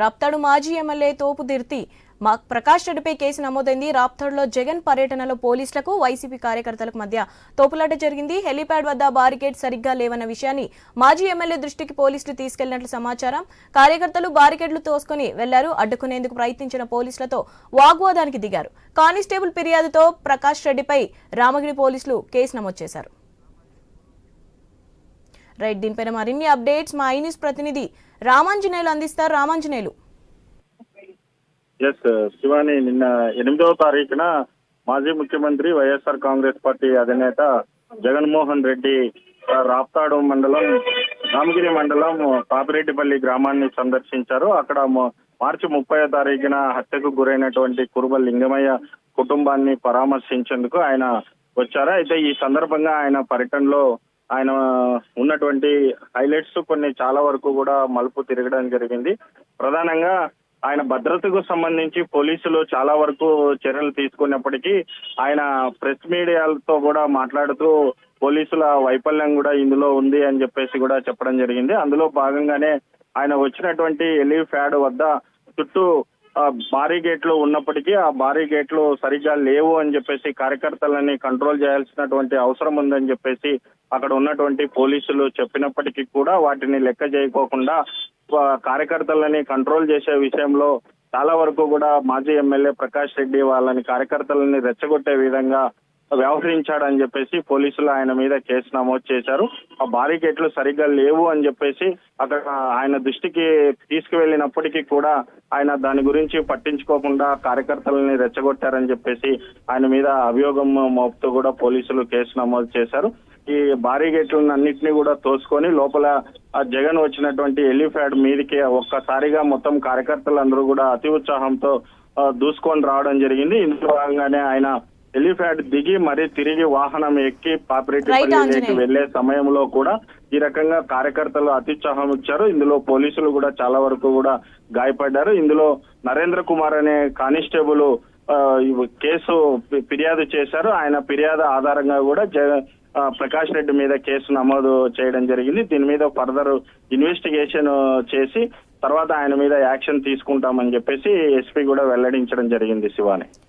రాప్తాడు మాజీ ఎమ్మెల్యే తోపుదిర్తి మా ప్రకాష్ రెడ్డిపై కేసు నమోదైంది. రాప్తాడులో జగన్ పర్యటనలో పోలీసులకు వైసీపీ కార్యకర్తలకు మధ్య తోపులాట జరిగింది. హెలీప్యాడ్ వద్ద బారికేడ్ సరిగ్గా లేవన్న విషయాన్ని మాజీ ఎమ్మెల్యే దృష్టికి పోలీసులు తీసుకెళ్ళినట్లు సమాచారం. కార్యకర్తలు బారికేడ్లు తోసుకుని వెళ్ళారు. అడ్డుకునేందుకు ప్రయత్నించిన పోలీసులతో వాగ్వాదానికి దిగారు. కానిస్టేబుల్ ఫిర్యాదుతో ప్రకాష్ రెడ్డిపై రామగిరి పోలీసులు కేసు నమోదు చేశారు. రైట్ దీనిపైన మరిన్ని అప్డేట్స్ మా ఐ న్యూస్ ప్రతినిధి రామాంజనేయులు అందిస్తారు. రామాంజనేయులు. ఎస్ శివాని నిన్న ఎనిమిదవ తారీఖున మాజీ ముఖ్యమంత్రి వైఎస్ఆర్ కాంగ్రెస్ పార్టీ అధినేత జగన్మోహన్ రెడ్డి రాప్తాడు మండలం రామగిరి మండలం పాపిరెడ్డిపల్లి గ్రామాన్ని సందర్శించారు. అక్కడ మార్చి ముప్పై తారీఖున హత్యకు గురైనటువంటి కురుబ లింగమయ్య కుటుంబాన్ని పరామర్శించేందుకు ఆయన వచ్చారు. అయితే ఈ సందర్భంగా ఆయన పర్యటనలో ఆయన ఉన్నటువంటి హైలైట్స్ కొన్ని చాలా వరకు కూడా మలుపు తిరగడం జరిగింది. ప్రధానంగా ఆయన భద్రతకు సంబంధించి పోలీసులు చాలా వరకు చర్యలు తీసుకున్నప్పటికీ ఆయన ప్రెస్ మీడియాలతో కూడా మాట్లాడుతూ పోలీసుల వైఫల్యం కూడా ఇందులో ఉంది అని చెప్పేసి కూడా చెప్పడం జరిగింది. అందులో భాగంగానే ఆయన వచ్చినటువంటి ఎలిఫ్యాడ్ వద్ద చుట్టూ భారీ గేట్లు ఉన్నప్పటికీ ఆ భారీ గేట్లు సరిగ్గా లేవు అని చెప్పేసి కార్యకర్తలని కంట్రోల్ చేయాల్సినటువంటి అవసరం ఉందని చెప్పేసి అక్కడ ఉన్నటువంటి పోలీసులు చెప్పినప్పటికీ కూడా వాటిని లెక్క చేయకోకుండా కార్యకర్తలని కంట్రోల్ చేసే విషయంలో చాలా వరకు కూడా మాజీ ఎమ్మెల్యే ప్రకాష్ రెడ్డి వాళ్ళని కార్యకర్తలని రెచ్చగొట్టే విధంగా వ్యవహరించాడని చెప్పేసి పోలీసులు ఆయన మీద కేసు నమోదు చేశారు. ఆ బారికేట్లు సరిగ్గా లేవు అని చెప్పేసి అక్కడ ఆయన దృష్టికి తీసుకువెళ్ళినప్పటికీ కూడా ఆయన దాని గురించి పట్టించుకోకుండా కార్యకర్తలని రెచ్చగొట్టారని చెప్పేసి ఆయన మీద అభియోగం మోపుతూ కూడా పోలీసులు కేసు నమోదు చేశారు. ఈ భారీ గేట్లను అన్నింటినీ కూడా తోసుకొని లోపల ఆ జగన్ వచ్చినటువంటి ఎలిఫాడ్ మీదకి ఒక్కసారిగా మొత్తం కార్యకర్తలందరూ కూడా అతి ఉత్సాహంతో దూసుకొని రావడం జరిగింది. ఇందులో భాగంగానే ఆయన ఎలిఫాడ్ దిగి మరి తిరిగి వాహనం ఎక్కి పాపిరెడ్డిపల్లికి. వెళ్ళే సమయంలో కూడా ఈ రకంగా కార్యకర్తలు అత్యుత్సాహం ఇచ్చారు. ఇందులో పోలీసులు కూడా చాలా వరకు కూడా గాయపడ్డారు. ఇందులో నరేంద్ర కుమార్ అనే కానిస్టేబుల్ కేసు ఫిర్యాదు చేశారు. ఆయన ఫిర్యాదు ఆధారంగా కూడా ప్రకాష్ రెడ్డి మీద కేసు నమోదు చేయడం జరిగింది. దీని మీద ఫర్దర్ ఇన్వెస్టిగేషన్ చేసి తర్వాత ఆయన మీద యాక్షన్ తీసుకుంటామని చెప్పేసి ఎస్పీ కూడా వెల్లడించడం జరిగింది శివాని.